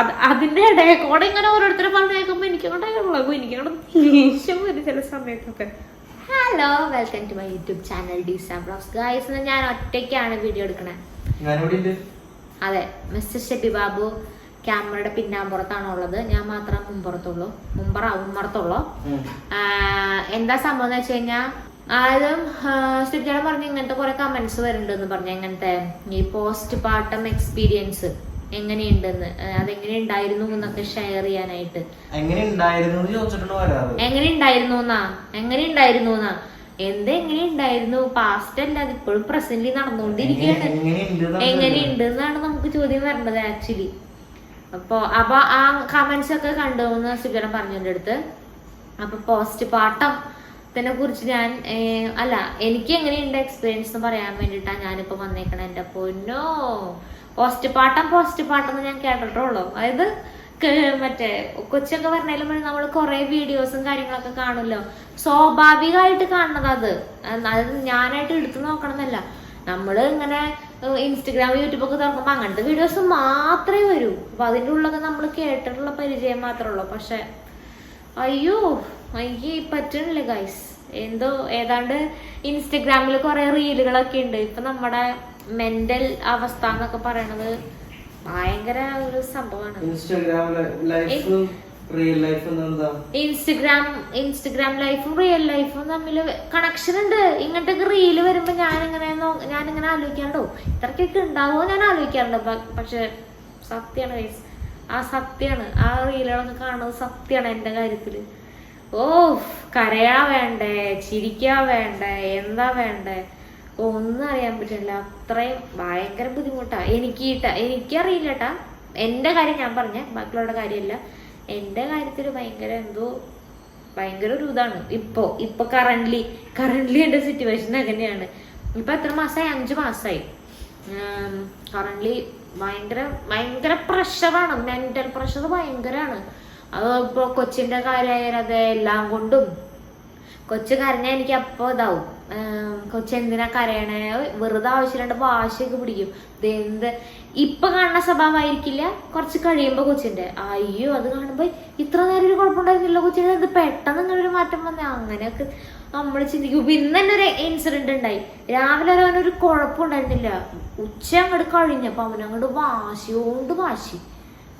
അത് അതിന്റെ ഇടയിൽ കൂടെ ഇങ്ങനെ ഓരോരുത്തരെ പറഞ്ഞു കേൾക്കുമ്പോ എനിക്കങ്ങോട്ട് ഉള്ളൂ എനിക്കങ്ങോട്ട് ദേഷ്യം വരും ചില സമയത്തൊക്കെ. Hello welcome to my YouTube channel Disa vlogs guys ഞാൻ ഒറ്റയ്ക്കാണ് വീഡിയോ എടുക്കണേ. അതെ മിസ്റ്റർ ഷെബി ബാബു ക്യാമറയുടെ പിന്നാമ്പുറത്താണ് ഉള്ളത്. ഞാൻ മാത്രം മുമ്പുറത്തുള്ളൂ. മുമ്പറ മുമ്പുറത്തുള്ളൂ എന്താ സംഭവം എന്ന് വെച്ച് കഴിഞ്ഞാൽ ആദ്യം സ്റ്റിപ്ചാൻ പറഞ്ഞ ഇങ്ങനത്തെ കുറെ കമന്റ്സ് വരുന്നുണ്ട് എന്ന് പറഞ്ഞ ഇങ്ങനത്തെ ഈ പോസ്റ്റ് പാർട്ടം എക്സ്പീരിയൻസ് എങ്ങനെയുണ്ടെന്ന് അതെങ്ങനെ ഉണ്ടായിരുന്നു എന്നൊക്കെ ഷെയർ ചെയ്യാനായിട്ട്. എങ്ങനെ ഉണ്ടായിരുന്നു എങ്ങനെ ഉണ്ടായിരുന്നു എന്നാ? എങ്ങനെ ഉണ്ടായിരുന്നു എന്നാ? എന്ത് എങ്ങനെ ഉണ്ടായിരുന്നു? പാസ്റ്റ് അല്ല അത് ഇപ്പോഴും പ്രസന്റിൽ നടന്നുകൊണ്ടിരിക്കുകയാണ്. എങ്ങനെയുണ്ട് എന്നാണ് നമുക്ക് ചോദ്യം വരേണ്ടത് ആക്ച്വലി അപ്പൊ അപ്പൊ ആ കമന്റ്സ് ഒക്കെ കണ്ടു എന്ന് സുജന പറഞ്ഞു എന്റെ അടുത്ത്. അപ്പൊ പോസ്റ്റ് പാട്ടം ത്തിനെ കുറിച്ച് ഞാൻ അല്ല എനിക്ക് എങ്ങനെയുണ്ട് എക്സ്പീരിയൻസ് എന്ന് പറയാൻ വേണ്ടിയിട്ടാണ് ഞാനിപ്പോ വന്നേക്കണേ എന്റെ പൊന്നോ. പോസ്റ്റ് പാട്ടം പോസ്റ്റ് പാട്ടെന്ന് ഞാൻ കേട്ടിട്ടുള്ളൂ അതായത് മറ്റേ കൊച്ചൊക്കെ പറഞ്ഞാലും നമ്മൾ കുറെ വീഡിയോസും കാര്യങ്ങളൊക്കെ കാണുമല്ലോ. സ്വാഭാവികമായിട്ട് കാണുന്നത് അത്. അത് ഞാനായിട്ട് എടുത്തു നോക്കണമെന്നല്ല. നമ്മൾ ഇങ്ങനെ ഇൻസ്റ്റഗ്രാം യൂട്യൂബ് ഒക്കെ തുറക്കുമ്പോ അങ്ങനത്തെ വീഡിയോസ് മാത്രമേ വരൂ. അപ്പൊ അതിന്റെ ഉള്ളൊക്കെ നമ്മൾ കേട്ടിട്ടുള്ള പരിചയം മാത്രമേ ഉള്ളൂ. പക്ഷെ അയ്യോ എനിക്ക് പറ്റണില്ല ഗൈസ് എന്തോ ഏതാണ്ട് ഇൻസ്റ്റഗ്രാമിൽ കുറെ റീലുകളൊക്കെ ഉണ്ട്. ഇപ്പൊ നമ്മുടെ മെന്റൽ അവസ്ഥ എന്നൊക്കെ പറയണത് ഭയങ്കര ഒരു സംഭവമാണ്. ഇൻസ്റ്റാഗ്രാം ലൈഫ് റിയൽ ലൈഫ് എന്താ? ഇൻസ്റ്റഗ്രാം ലൈഫും റിയൽ ലൈഫും തമ്മിൽ കണക്ഷൻ ഉണ്ട്. ഇങ്ങനത്തെ റീൽ വരുമ്പോ ഞാനിങ്ങനെ ഞാനിങ്ങനെ ആലോചിക്കാണ്ടോ ഇത്രക്കൊക്കെ ഉണ്ടാവോ ഞാൻ ആലോചിക്കാറുണ്ട്. പക്ഷെ സത്യാണ് guys. ആ സത്യാണ്. ആ റീലുകളൊക്കെ കാണുന്നത് സത്യാണ് എന്റെ കാര്യത്തിൽ ഓ കരയാ വേണ്ടേ? ചിരിക്കാ വേണ്ടേ? എന്താ വേണ്ടേ? ഒന്നും അറിയാൻ പറ്റില്ല. അത്രയും ഭയങ്കര ബുദ്ധിമുട്ടാ. എനിക്ക് എനിക്കറിയില്ല കേട്ടാ എന്റെ കാര്യം ഞാൻ പറഞ്ഞ. ബാക്കിയുള്ള കാര്യമല്ല. എന്റെ കാര്യത്തിൽ ഭയങ്കര എന്തോ ഭയങ്കര ഒരു ഇതാണ്. ഇപ്പോ ഇപ്പൊ കറന്റ്ലി കറന്റ്ലി എന്റെ സിറ്റുവേഷൻ അങ്ങനെയാണ്. ഇപ്പൊ എത്ര മാസമായി അഞ്ചു മാസമായി കറന്റ്ലി ഭയങ്കര ഭയങ്കര പ്രഷറാണ് മെന്റൽ പ്രഷർ ഭയങ്കരമാണ് അത് ഇപ്പൊ കൊച്ചിന്റെ കാര്യമായാലും അതെ എല്ലാം കൊണ്ടും കൊച്ചു കരഞ്ഞാൽ എനിക്ക് അപ്പോൾ ഇതാവും. കൊച്ചു എന്തിനാ കരയണേ? വെറുതെ ആവശ്യമില്ലാണ്ട് വാശിയൊക്കെ പിടിക്കും. എന്ത്? ഇപ്പൊ കാണുന്ന സ്വഭാവമായിരിക്കില്ല. കുറച്ച് കഴിയുമ്പോ കൊച്ചിന്റെ. അയ്യോ അത് കാണുമ്പോ ഇത്ര നേരം ഒരു കുഴപ്പമുണ്ടായിരുന്നില്ല കൊച്ചിന്. ഇത് പെട്ടെന്ന് ഇങ്ങനെ ഒരു മാറ്റം വന്നേ. അങ്ങനെയൊക്കെ നമ്മൾ ചിന്തിക്കും. പിന്നെ തന്നെ ഒരു ഇൻസിഡന്റ് ഉണ്ടായി. രാവിലെ ഒരു കുഴപ്പമുണ്ടായിരുന്നില്ല. ഉച്ച അങ്ങോട്ട് കഴിഞ്ഞപ്പോ അവനങ്ങോട്ട് വാശിയോണ്ട് വാശി.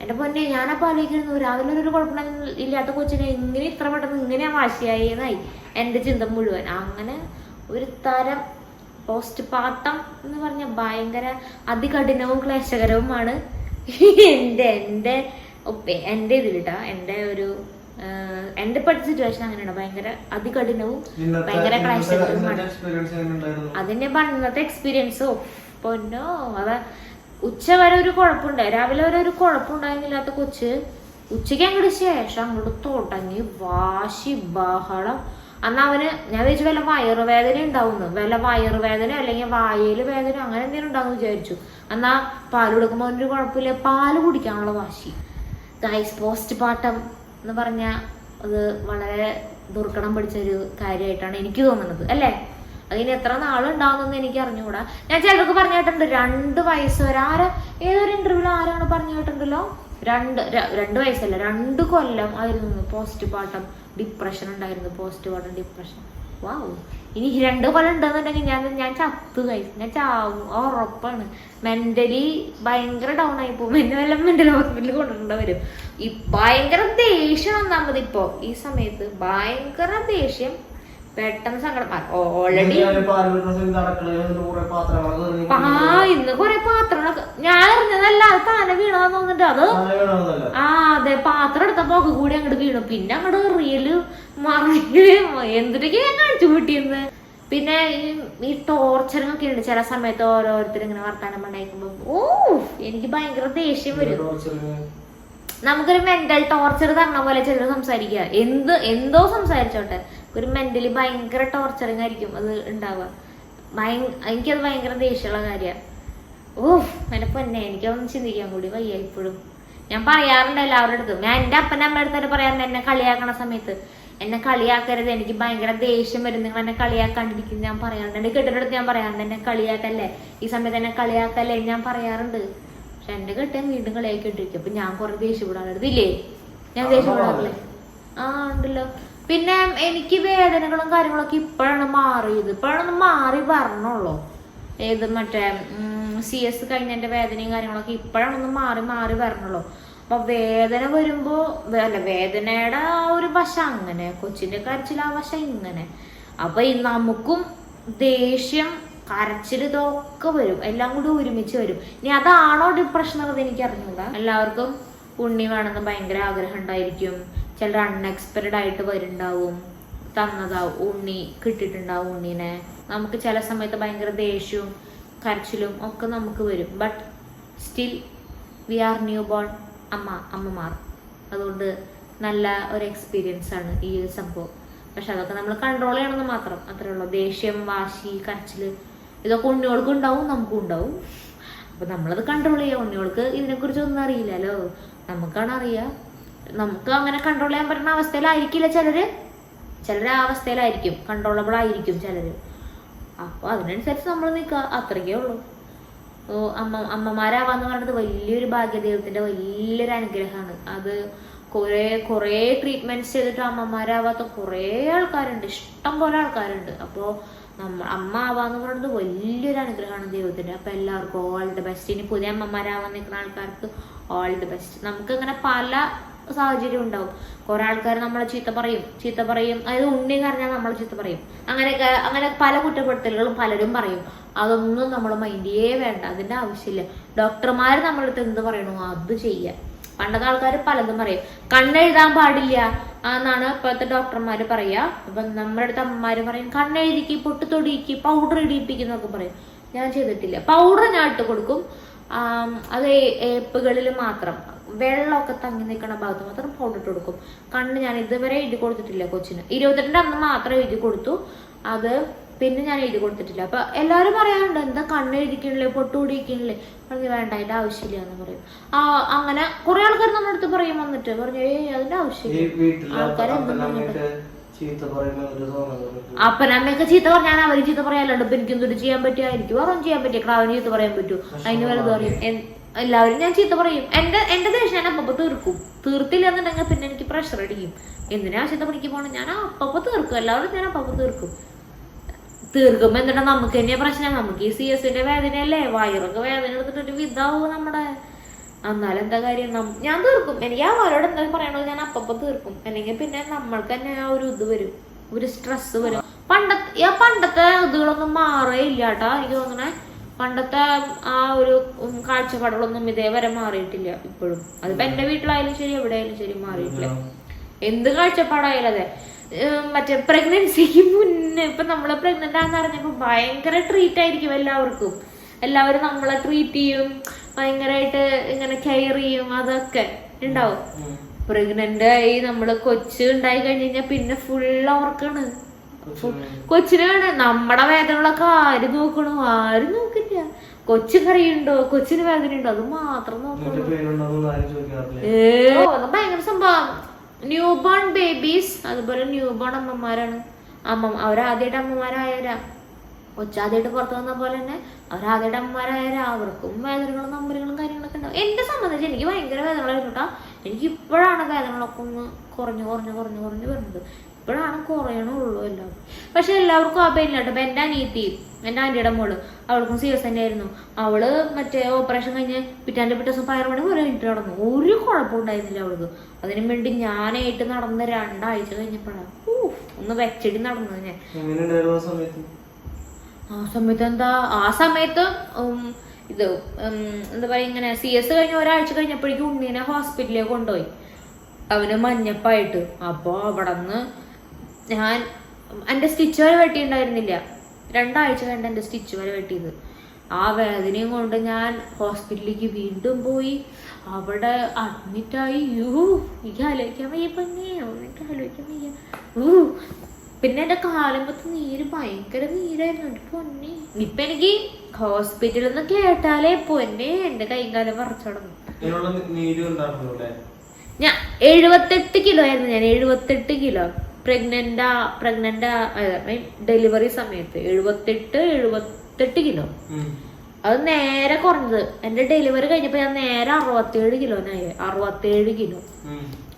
എന്റെ പൊന്നെ ഞാനപ്പോൾ ആലോചിക്കുന്നു രാവിലെ ഒരു കുഴപ്പം ഇല്ലാത്ത കൊച്ചിനെ ഇങ്ങനെ ഇത്ര പെട്ടെന്ന് ഇങ്ങനെ വാശിയായി എന്നായി. എന്റെ ചിന്ത മുഴുവൻ. അങ്ങനെ ഒരു തരം പോസ്റ്റ് പാർട്ടം എന്ന് പറഞ്ഞ ഭയങ്കര അതികഠിനവും ക്ലേശകരവുമാണ് എന്റെ എന്റെ ഒപ്പ- എന്റെ ഇതിലിട്ടാ. എന്റെ ഒരു എന്റെ എന്റെ ഇപ്പോഴത്തെ സിറ്റുവേഷൻ അങ്ങനെയാണ്. ഭയങ്കര അതികഠിനവും ഭയങ്കര ക്ലേശകരവുമാണ്. അതിന്റെ പണ്ടത്തെ എക്സ്പീരിയൻസോ പൊന്നോ അത ഉച്ച വരെ ഒരു കുഴപ്പമുണ്ട്. രാവിലെ വരെ ഒരു കുഴപ്പമുണ്ടായിരുന്നില്ലാത്ത കൊച്ച് ഉച്ചയ്ക്ക് അങ്ങോട്ട് ശേഷം അങ്ങോട്ട് തുടങ്ങി വാശി ബഹളം. അന്ന് അവന് ഞാൻ വിചാരിച്ചു വല്ല വയറുവേദന ഉണ്ടാവുന്നു വല്ല വയറുവേദന അല്ലെങ്കിൽ വായയിൽ വേദന അങ്ങനെ എന്തെങ്കിലും ഉണ്ടാവും വിചാരിച്ചു. എന്നാ പാൽ കൊടുക്കുമ്പോൾ അവനൊരു കുഴപ്പമില്ല. പാൽ കുടിക്കാനുള്ള വാശി. ഗൈസ് പോസ്റ്റ് പാട്ടം എന്ന് പറഞ്ഞ അത് വളരെ ദുർഘടം പിടിച്ചൊരു കാര്യമായിട്ടാണ് എനിക്ക് തോന്നുന്നത്. അല്ലേ? അതിന് എത്ര നാളുണ്ടാവുന്നു എനിക്ക് അറിഞ്ഞുകൂടാ ഞാൻ ചിലർക്ക് പറഞ്ഞു കേട്ടിട്ടുണ്ട് രണ്ട് വയസ്സ് വരെ. ആരാ? ഏതൊരു ഇന്റർവ്യൂവിൽ ആരാണ് പറഞ്ഞു കേട്ടിട്ടുണ്ടല്ലോ? രണ്ട് രണ്ട് വയസ്സല്ല? രണ്ട് കൊല്ലം ആയിരുന്നു പോസ്റ്റ് പാർട്ടം ഡിപ്രഷൻ ഉണ്ടായിരുന്നു. പോസ്റ്റ് പാർട്ടം ഡിപ്രഷൻ വാവ് ഇനി രണ്ട് കൊല്ലം ഉണ്ടെന്നുണ്ടെങ്കിൽ ഞാൻ ഞാൻ ചത്തു കഴിച്ചു ഞാൻ ചാവും. ഉറപ്പാണ്. മെന്റലി ഭയങ്കര ഡൗൺ ആയി പോകും. എന്നെ വല്ല മെന്റൽ ഹോസ്പിറ്റലിൽ കൊണ്ടുവരേണ്ട വരും. ഈ ഭയങ്കര ദേഷ്യം ഒന്നാമത് ഇപ്പോ ഈ സമയത്ത് ഭയങ്കര ദേഷ്യം. പെട്ടെന്ന് സങ്കടം. ഓൾറെഡി ആ ഇന്ന് കൊറേ പാത്രങ്ങളൊക്കെ. ഞാൻ അറിഞ്ഞതല്ല അത് താനെ വീണതാന്ന് തോന്നിട്ട് അത്. ആ അതെ പാത്രം എടുത്ത പോക്ക് കൂടി അങ്ങോട്ട് വീണു. പിന്നെ അങ്ങോട്ട് റിയൽ മറിയൽ എന്തിട്ടൊക്കെ ഞാൻ കാണിച്ചു കൂട്ടിയിരുന്നത് പിന്നെ ഈ- ഒക്കെ ഉണ്ട്. ചില സമയത്ത് ഓരോരുത്തർ ഇങ്ങനെ വർത്താനം ഉണ്ടായിരിക്കുമ്പോ ഓ എനിക്ക് ഭയങ്കര ദേഷ്യം വരും. നമുക്കൊരു മെന്റൽ ടോർച്ചർ തരണ പോലെ ചിലർ സംസാരിക്കുക എന്ത് എന്തോ സംസാരിച്ചോട്ടെ. ഒരു മെന്റലി ഭയങ്കര ടോർച്ചറിങ് ആയിരിക്കും അത് ഉണ്ടാവുക. ഭയ- എനിക്കത് ഭയങ്കര ദേഷ്യമുള്ള കാര്യമാണ് ഓഹ് എന്നെ പൊന്നെ എനിക്കൊന്നും ചിന്തിക്കാൻ കൂടി വയ്യ ഇപ്പോഴും. ഞാൻ പറയാറുണ്ട് എല്ലാവരുടെ അടുത്ത്. ഞാൻ എന്റെ അപ്പന്റെ അമ്മയുടെ അടുത്തൊക്കെ പറയാറുണ്ട് എന്നെ കളിയാക്കണ സമയത്ത് എന്നെ കളിയാക്കരുത് എനിക്ക് ഭയങ്കര ദേഷ്യം വരും നിങ്ങൾ എന്നെ കളിയാക്കാണ്ടിരിക്കും ഞാൻ പറയാറുണ്ട്. എന്റെ കെട്ടിടടുത്ത് ഞാൻ പറയാറുണ്ട് എന്നെ കളിയാക്കല്ലേ ഈ സമയത്ത് എന്നെ കളിയാക്കല്ലേ ഞാൻ പറയാറുണ്ട്. പക്ഷെ എന്റെ കെട്ടൻ വീണ്ടും കളിയാക്കി ഇട്ടിരിക്കും അപ്പൊ ഞാൻ കുറെ ദേഷ്യപ്പെടാറുണ്ട് ഇല്ലേ ഞാൻ ദേഷ്യപ്പെടാറില്ലേ? ആ ഉണ്ടല്ലോ. പിന്നെ എനിക്ക് വേദനകളും കാര്യങ്ങളൊക്കെ ഇപ്പോഴാണ് മാറിയത്. ഇപ്പോഴാണ് മാറി പറഞ്ഞുള്ളൂ ഏത് മറ്റേ സി എസ് കഴിഞ്ഞതിന്റെ വേദനയും കാര്യങ്ങളൊക്കെ ഇപ്പോഴാണൊന്ന് മാറി മാറി വരണുള്ളൂ. അപ്പൊ വേദന വരുമ്പോ അല്ല വേദനയുടെ ആ ഒരു വശ അങ്ങനെ കൊച്ചിന്റെ കരച്ചിൽ ആ വശ ഇങ്ങനെ. അപ്പൊ ഈ നമുക്കും ദേഷ്യം കരച്ചിൽ ഇതൊക്കെ വരും. എല്ലാം കൂടി ഒരുമിച്ച് വരും. ഇനി അതാണോ ഡിപ്രഷൻ എന്നത് എനിക്ക് അറിഞ്ഞൂടാ എല്ലാവർക്കും ഉണ്ണി വേണമെന്ന് ഭയങ്കര ആഗ്രഹം ഉണ്ടായിരിക്കും. ചിലർ അൺഎക്സ്പെക്റ്റഡ് ആയിട്ട് വരുന്നുണ്ടാവും. തന്നതാവും ഉണ്ണി കിട്ടിയിട്ടുണ്ടാവും ഉണ്ണീനെ. നമുക്ക് ചില സമയത്ത് ഭയങ്കര ദേഷ്യവും കരച്ചിലും ഒക്കെ നമുക്ക് വരും. But still we are newborn അമ്മ അമ്മമാർ. അതുകൊണ്ട് നല്ല ഒരു എക്സ്പീരിയൻസ് ആണ് ഈ ഒരു സംഭവം. പക്ഷെ അതൊക്കെ നമ്മൾ കൺട്രോൾ ചെയ്യണമെന്ന് മാത്രം. അത്രേ ഉള്ളൂ. ദേഷ്യം വാശി കരച്ചിൽ ഇതൊക്കെ ഉണ്ണികൾക്കും ഉണ്ടാവും നമുക്കും ഉണ്ടാവും. അപ്പൊ നമ്മളത് കൺട്രോൾ ചെയ്യാം. ഉണ്ണികൾക്ക് ഇതിനെക്കുറിച്ച് ഒന്നും അറിയില്ലല്ലോ. നമുക്കാണ് അറിയാ. നമുക്ക് അങ്ങനെ കൺട്രോൾ ചെയ്യാൻ പറ്റുന്ന അവസ്ഥയിലായിരിക്കില്ല ചിലര്. ചിലര് ആ അവസ്ഥയിലായിരിക്കും കൺട്രോളബിൾ ആയിരിക്കും ചിലര്. അപ്പൊ അതിനനുസരിച്ച് നമ്മൾ നിൽക്കുക അത്രയ്ക്കേ ഉള്ളൂ. ഓ അമ്മ അമ്മമാരാവാന്ന് പറയുന്നത് വലിയൊരു ഭാഗ്യ ദൈവത്തിന്റെ വലിയൊരു അനുഗ്രഹമാണ്. അത് കുറേ കുറേ ട്രീറ്റ്മെന്റ്സ് ചെയ്തിട്ട് അമ്മമാരാവാത്ത കുറേ ആൾക്കാരുണ്ട്. ഇഷ്ടം പോലെ ആൾക്കാരുണ്ട്. അപ്പോൾ നമ്മ അമ്മ ആവാന്ന് പറയുന്നത് വലിയൊരു അനുഗ്രഹമാണ് ദൈവത്തിന്റെ. അപ്പൊ എല്ലാവർക്കും ഓൾ ദി ബെസ്റ്റ് ഇനി പുതിയ അമ്മമാരാവാൻ നിൽക്കുന്ന ആൾക്കാർക്ക് ഓൾ ദി ബെസ്റ്റ് നമുക്ക് ഇങ്ങനെ പല സാഹചര്യം ഉണ്ടാവും. കുറെ ആൾക്കാർ നമ്മളെ ചീത്ത പറയും ചീത്ത പറയും. അതായത് ഉണ്ണി കരഞ്ഞാൽ നമ്മളെ ചീത്ത പറയും. അങ്ങനെയൊക്കെ അങ്ങനെ പല കുറ്റപ്പെടുത്തലുകളും പലരും പറയും. അതൊന്നും നമ്മൾ മൈൻഡേ വേണ്ട അതിന്റെ ആവശ്യമില്ല. ഡോക്ടർമാർ നമ്മളടുത്ത് എന്ത് പറയണോ അത് ചെയ്യാം പണ്ടത്തെ ആൾക്കാർ പലതും പറയും. കണ്ണെഴുതാൻ പാടില്ല എന്നാണ് ഇപ്പോഴത്തെ ഡോക്ടർമാർ പറയാ. അപ്പൊ നമ്മുടെ അടുത്ത് അമ്മമാർ പറയും കണ്ണെഴുതിക്ക് പൊട്ട് തൊടിക്ക് പൗഡർ ഇടിയിപ്പിക്കുന്നൊക്കെ പറയും. ഞാൻ ചെയ്തിട്ടില്ല. പൗഡർ ഞാൻ ഇട്ട് കൊടുക്കും. അത് ഏ- ഏപ്പുകളിൽ മാത്രം. വെള്ളമൊക്കെ തങ്ങി നിൽക്കുന്ന ഭാഗത്ത് മാത്രം പൗഡർ ഇട്ട് കൊടുക്കും. കണ്ണ് ഞാൻ ഇതുവരെ എഴുതി കൊടുത്തിട്ടില്ല കൊച്ചിന്. ഇരുപത്തിരണ്ട് അന്ന് മാത്രം എഴുതി കൊടുത്തു. അത് പിന്നെ ഞാൻ എഴുതി കൊടുത്തിട്ടില്ല. അപ്പൊ എല്ലാവരും പറയാറുണ്ട് എന്താ കണ്ണ് എഴുതിക്കണില്ലേ? പൊട്ടുപിടിക്കണില്ലേ പറഞ്ഞു വേണ്ട അതിന്റെ ആവശ്യമില്ല എന്ന് പറയും. ആ അങ്ങനെ കുറെ ആൾക്കാർ നമ്മുടെ അടുത്ത് പറയും വന്നിട്ട്. പറഞ്ഞു ഏയ് അതിന്റെ ആവശ്യമില്ല. ആൾക്കാരെ ആൾക്കാര് എന്തും അപ്പനമ്മയൊക്കെ ചീത്ത പറഞ്ഞാൽ അവർ ചീത്ത പറയാനുണ്ട്. ഇപ്പൊ എനിക്ക് എന്തൊരു ചെയ്യാൻ പറ്റുക എനിക്ക് വേറൊന്നും ചെയ്യാൻ പറ്റിയ ക്രാവിന് ചീത്ത പറയാൻ പറ്റൂ അതിന് വലുത് പറയും. എല്ലാവരും ഞാൻ ചീത്ത പറയും. എന്റെ എന്റെ ദേഷ്യം ഞാൻ അപ്പപ്പോ തീർക്കും. തീർത്തില്ല എന്നുണ്ടെങ്കിൽ പിന്നെ എനിക്ക് പ്രഷർ അടിക്കും. എന്തിനാ ചീത്ത പണിക്ക് പോകണം ഞാൻ അപ്പപ്പോ തീർക്കും. എല്ലാവരും ഞാൻ അപ്പപ്പോ തീർക്കും. തീർക്കുമ്പോ എന്താ നമുക്ക് തന്നെയാ പ്രശ്നം. നമുക്ക് ഈ സി എസിന്റെ വേദനയല്ലേ? വയറൊക്കെ വേദന എടുത്തിട്ട് ഒരു വിധാവും നമ്മുടെ എന്നാലും എന്താ കാര്യം ഞാൻ തീർക്കും. എനിക്ക് ആ അവരോട് എന്താ പറയണത് ഞാൻ അപ്പപ്പോ തീർക്കും. അല്ലെങ്കിൽ പിന്നെ നമ്മൾക്ക് തന്നെ ആ ഒരു ഇത് വരും. ഒരു സ്ട്രെസ് വരും. പണ്ടത്തെ ആ പണ്ടത്തെ ഇതുകളൊന്നും മാറേ ഇല്ല കേട്ടോ. എനിക്ക് തോന്നണേ പണ്ടത്തെ ആ ഒരു കാഴ്ചപ്പാടുകളൊന്നും ഇതേവരെ മാറിയിട്ടില്ല ഇപ്പോഴും. അതിപ്പോ എന്റെ വീട്ടിലായാലും ശരി എവിടെയായാലും ശരി മാറിയിട്ടില്ല. എന്ത് കാഴ്ചപ്പാടായാലും അതെ. മറ്റേ പ്രഗ്നൻസിക്ക് മുന്നേ ഇപ്പൊ നമ്മൾ പ്രഗ്നന്റ് ആണെന്ന് അറിഞ്ഞപ്പോ ഭയങ്കര ട്രീറ്റ് ആയിരിക്കും എല്ലാവർക്കും. എല്ലാവരും നമ്മളെ ട്രീറ്റ് ചെയ്യും ഭയങ്കരമായിട്ട് ഇങ്ങനെ കെയർ ചെയ്യും അതൊക്കെ ഉണ്ടാവും. പ്രഗ്നന്റ് ആയി നമ്മൾ കൊച്ചു ഉണ്ടായി കഴിഞ്ഞ് കഴിഞ്ഞാൽ പിന്നെ ഫുൾ ഓർക്കാണ് കൊച്ചിന് വേണം നമ്മുടെ വേദനകളൊക്കെ ആര് നോക്കണു? ആര് നോക്കില്ല. കൊച്ചു കറിയുണ്ടോ കൊച്ചിന് വേദന ഉണ്ടോ അത് മാത്രം നോക്കണം. ഏ, ഭയങ്കര സംഭവം. ന്യൂ ബോൺ ബേബീസ് അതുപോലെ ന്യൂ ബോൺ അമ്മമാരാണ്. അമ്മ അവരാദ്യമായിട്ട് അമ്മമാരായവരാ കൊച്ചാദ്യമായിട്ട് പുറത്തു വന്ന പോലെ തന്നെ അമ്മമാരായവരാ അവർക്കും വേദനകളും നമ്പറുകളും കാര്യങ്ങളൊക്കെ ഉണ്ടാവും. എന്നെ സംബന്ധിച്ച് എനിക്ക് ഭയങ്കര വേദനകളായിരുന്നു കേട്ടോ എനിക്ക് ഇപ്പോഴാണ് വേദനകളൊക്കെ ഒന്ന് കുറഞ്ഞു കുറഞ്ഞു കുറഞ്ഞു കുറഞ്ഞു വരുന്നത്. ഇപ്പോഴാണ് കുറയണുള്ളൂ എല്ലാം. പക്ഷെ എല്ലാവർക്കും ആ പെയിൻ കേട്ടോ എന്റെ അനിയത്തി എന്റെ ആന്റിയുടെ മോൾ അവൾക്കും സീരിയസ് തന്നെയായിരുന്നു അവൾ മറ്റേ ഓപ്പറേഷൻ കഴിഞ്ഞ് പിറ്റാന്റെ പിറ്റേ ദിവസം പയറ് മണി വരെ കഴിഞ്ഞിട്ട് നടന്നു. ഒരു കുഴപ്പമുണ്ടായിരുന്നില്ല അവൾക്ക്. അതിനു വേണ്ടി ഞാനായിട്ട് നടന്ന് രണ്ടാഴ്ച കഴിഞ്ഞപ്പോഴാണ്. ഒന്ന് വെച്ചടി നടന്നത് ഞാൻ. ആ സമയത്ത് എന്താ ആ സമയത്ത് ഇത് എന്താ പറയാ ഇങ്ങനെ സി എസ് കഴിഞ്ഞ ഒരാഴ്ച കഴിഞ്ഞപ്പോഴേക്കും ഉണ്ണീനെ ഹോസ്പിറ്റലിലേക്ക് കൊണ്ടുപോയി. അവന് മഞ്ഞപ്പായിട്ട്. അപ്പോൾ അവിടെ നിന്ന് ഞാൻ എന്റെ സ്റ്റിച്ച് വരെ വെട്ടിയിട്ടുണ്ടായിരുന്നില്ല. രണ്ടാഴ്ച കണ്ട് എന്റെ സ്റ്റിച്ച് വരെ വെട്ടിയത്. ആ വേദനയും കൊണ്ട് ഞാൻ ഹോസ്പിറ്റലിലേക്ക് വീണ്ടും പോയി. അവിടെ അഡ്മിറ്റായി. യൂ എനിക്ക് ആലോചിക്കാൻ വയ്യ പന്നെ എനിക്ക് ആലോചിക്കാൻ വയ്യ. ഊ പിന്നെ എന്റെ കാലമ്പത്ത് നീര് ഭയങ്കര നീരായിരുന്നു. എന്റെ പൊന്നെ. ഇപ്പൊ എനിക്ക് ഹോസ്പിറ്റലിൽ നിന്ന് കേട്ടാലേ പൊന്നെ എന്റെ കൈകാലം അല്ലേ ഞാൻ എഴുപത്തെട്ട് കിലോ ആയിരുന്നു ഞാൻ എഴുപത്തെട്ട് കിലോ പ്രഗ്നന്റ് പ്രഗ്നന്റ് ഡെലിവറി സമയത്ത് എഴുപത്തെട്ട് എഴുപത്തെട്ട് കിലോ അത് നേരെ കുറഞ്ഞത്. എന്റെ ഡെലിവറി കഴിഞ്ഞപ്പോ ഞാൻ നേരെ അറുപത്തേഴ് കിലോനായി അറുപത്തേഴ് കിലോ.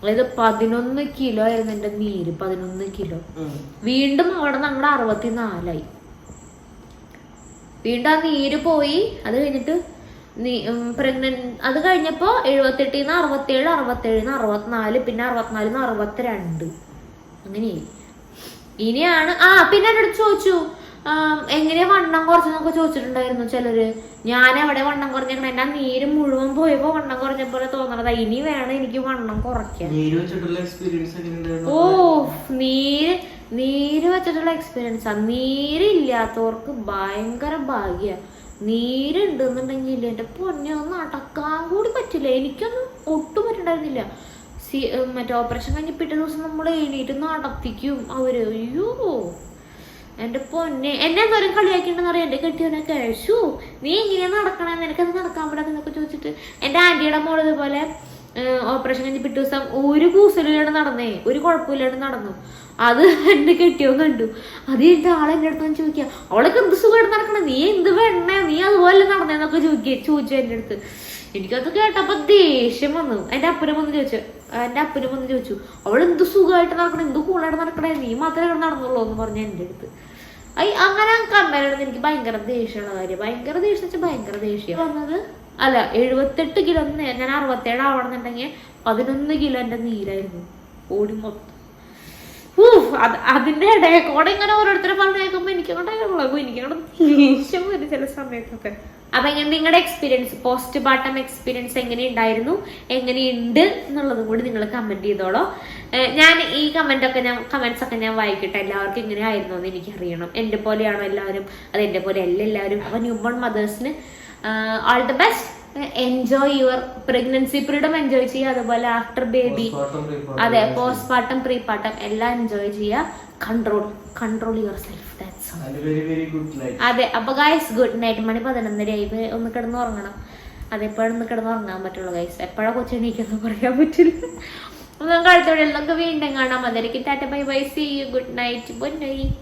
അതായത് പതിനൊന്ന് കിലോ ആയിരുന്നു എന്റെ നീര് പതിനൊന്ന് കിലോ. വീണ്ടും അവിടെ നമ്മുടെ അറുപത്തിനാലായി. വീണ്ടും ആ നീര് പോയി അത് കഴിഞ്ഞിട്ട് പ്രഗ്നന്റ് അത് കഴിഞ്ഞപ്പോ എഴുപത്തെട്ടിന്ന് അറുപത്തേഴ് അറുപത്തേഴിന്ന് അറുപത്തിനാല് പിന്നെ അറുപത്തിനാലിന്ന് അറുപത്തിരണ്ട്. അങ്ങനെയായി. ഇനിയാണ് ആ പിന്നെ എന്നോട് ചോദിച്ചു ആം, എങ്ങനെയാ വണ്ണം കുറച്ചെന്നൊക്കെ ചോദിച്ചിട്ടുണ്ടായിരുന്നു ചിലര്. ഞാൻ എവിടെ വണ്ണം കുറഞ്ഞേക്കണ എന്നാ നീര് മുഴുവൻ പോയപ്പോ വണ്ണം കുറഞ്ഞ പോലെ തോന്നണതാ. ഇനി വേണം എനിക്ക് വണ്ണം കുറയ്ക്കാൻ. ഓ നീര് നീര് വെച്ചിട്ടുള്ള എക്സ്പീരിയൻസ് ആ. നീരില്ലാത്തവർക്ക് ഭയങ്കര ഭാഗ്യ. നീരുണ്ടെന്നുണ്ടെങ്കിൽ എന്റെ പൊന്നെ ഒന്നും അടക്കാൻ കൂടി പറ്റില്ല. എനിക്കൊന്നും ഒട്ടും പറ്റുണ്ടായിരുന്നില്ല. സി മറ്റേ ഓപ്പറേഷൻ കഴിഞ്ഞ് പിറ്റേ ദിവസം നമ്മൾ എണീറ്റ് നടത്തിക്കും അവർ. അയ്യോ. എന്റെ പൊന്നെ എന്നെ എന്തോരം കളിയാക്കിണ്ടെന്ന് അറിയാം എന്റെ കെട്ടിയവനൊക്കെ കഴിച്ചു. നീ ഇങ്ങനെ നടക്കണേ നിനക്കത് നടക്കാൻ പറ്റാന്നൊക്കെ ചോദിച്ചിട്ട് എന്റെ ആന്റിയുടെ മോൾ ഇതുപോലെ ഓപ്പറേഷൻ കഴിഞ്ഞ് പിറ്റേ ദിവസം ഒരു കൂസലില്ലാണ്ട് നടന്നേ ഒരു കുഴപ്പമില്ലാണ്ട് നടന്നു. അത് എന്റെ കെട്ടിയോ കണ്ടു. അത് എന്റെ ആളെ എന്റെ അടുത്ത് വന്ന് ചോദിക്കുക അവളൊക്കെ എന്ത് സുഖമായിട്ട് നടക്കണേ? നീ എന്ത് വേണേ നീ അതുപോലെ നടന്നേന്നൊക്കെ ചോദിക്കുക ചോദിച്ചു എന്റെ അടുത്ത്. എനിക്കത് കേട്ടപ്പോ ദേഷ്യം വന്നു. എന്റെ അപ്പനും വന്ന് ചോദിച്ചു എന്റെ അപ്പനും വന്ന് ചോദിച്ചു അവൾ എന്ത് സുഖമായിട്ട് നടക്കണേ? എന്ത് കൂളായിട്ട് നടക്കണേ? നീ മാത്രമേ നടന്നുള്ളൂ എന്ന് പറഞ്ഞു എന്റെ അടുത്ത്. ഐ അങ്ങനെ കമ്മലാണെന്ന് എനിക്ക് ഭയങ്കര ദേഷ്യമുള്ള കാര്യം. ഭയങ്കര ദേഷ്യം വെച്ചാൽ ഭയങ്കര ദേഷ്യം. വന്നത്? അല്ല എഴുപത്തെട്ട് കിലോ ഞാൻ അറുപത്തേഴ് ആവണമെന്നുണ്ടെങ്കിൽ പതിനൊന്ന് കിലോ എന്റെ നീരായിരുന്നു ഓടി മൊത്തം. അതിന്റെ ഇടയിൽ കൂടെ ഇങ്ങനെ ഓരോരുത്തരെ പറഞ്ഞു കേൾക്കുമ്പോ എനിക്ക് അങ്ങോട്ട് എനിക്ക് ദേഷ്യം വരും ചില സമയത്തൊക്കെ. അപ്പൊ എങ്ങനെ നിങ്ങളുടെ എക്സ്പീരിയൻസ് പോസ്റ്റ് പാർട്ടം എക്സ്പീരിയൻസ് എങ്ങനെ ഉണ്ടായിരുന്നു എങ്ങനെയുണ്ട് എന്നുള്ളതും കൂടി നിങ്ങൾ കമന്റ് ചെയ്തോളോ. ഞാൻ ഈ കമന്റ് ഒക്കെ ഞാൻ കമന്റ്സ് ഒക്കെ ഞാൻ വായിക്കട്ടെ. എല്ലാവർക്കും ഇങ്ങനെ ആയിരുന്നു എന്ന് എനിക്ക് അറിയണം എന്റെ പോലെയാണോ എല്ലാവരും? അത് എന്റെ പോലെ അല്ല എല്ലാവരും. അപ്പൊ newborn മദേഴ്സിന് all the best enjoy your pregnancy freedom enjoy ചെയ്യുക. അതുപോലെ ആഫ്റ്റർ ബേബി അതെ enjoy postpartum prepartum എല്ലാം എൻജോയ് ചെയ്യുക. കൺട്രോൾ കൺട്രോൾ യുവർ സെൽഫ് ദാറ്റ്സ്. അതെ അപ്പൊ ഗൈസ് ഗുഡ് നൈറ്റ് മണി പതിനൊന്നരയായി ഇപ്പൊ ഒന്ന് കിടന്ന് ഉറങ്ങണം അതെപ്പോഴൊന്ന് കിടന്ന് ഉറങ്ങാൻ പറ്റുള്ളൂ ഗൈസ് എപ്പോഴാ കൊച്ചെണീക്കൊന്നും പറയാൻ പറ്റില്ല. ഒന്നും കഴുത്തോടെ നമുക്ക് വീണ്ടും കാണാം. അതായിരിക്കും tata bye bye. See you good night bye night